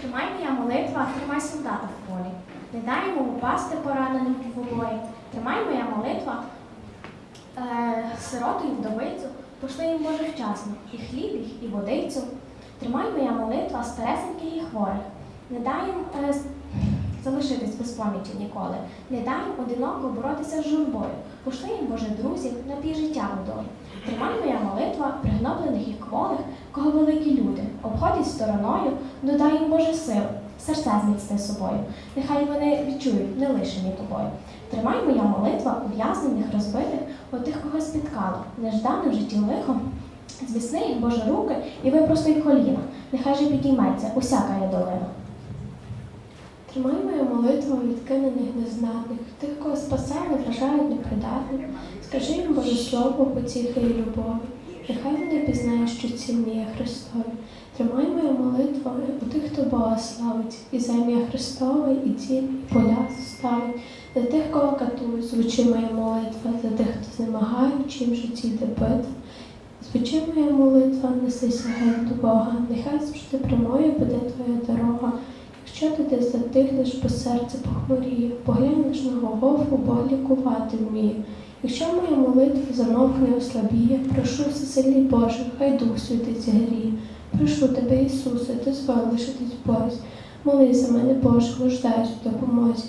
Тримай моя молитва, тримай солдата в полі. Не дай йому упасти пораненим в обої. Тримай моя молитва, е, сироту і вдовицю, пошли їм Боже вчасно, і хліб їх, і водицю. Тримай моя молитва старесеньких і хворих. Не дай їм е, залишитись без помічі ніколи. Не дай їм одиноко боротися з журбою. Пошли їм, Боже, друзів, напій життя водою. Тримай моя молитва пригноблених і кволих, кого великі люди, обходять стороною, додай їм Боже сил, серця зміцни собою. Нехай вони відчують, не лишені тобою. Тримай моя молитва ув'язнених, розбитих, отих, кого спіткало, неждане в житті лихо. Зміцни їх, Боже, руки і випрости коліна. Нехай же підійметься усяка є долина. Тримай мою молитву відкинених незнатних, тих, кого спасали, вважають непридатним. Скажи їм Боже слово, потіхи і любові. Нехай вони пізнають, що цінні є Христові. Тримай мою молитву у тих, хто Бога славить, і земля Христова, і дім, і поля ставить. За тих, кого катують, звучи моя молитва, за тих, хто знемагає, чим житті битва. Звучи моя молитва, несися геть до Бога, нехай завжди прямою буде твоя дорога. Якщо ти десь затихнеш, бо серце похмуріє, поглянеш на Голгофу, Бог лікувати вміє. Якщо моя молитва замовкне ослабіє, прошу всесильний Боже, хай Дух Святий зігріє. Прошу тебе, Ісусе, дозволь лишитись в. Молись за мене, Боже, нуждаюсь в допомозі.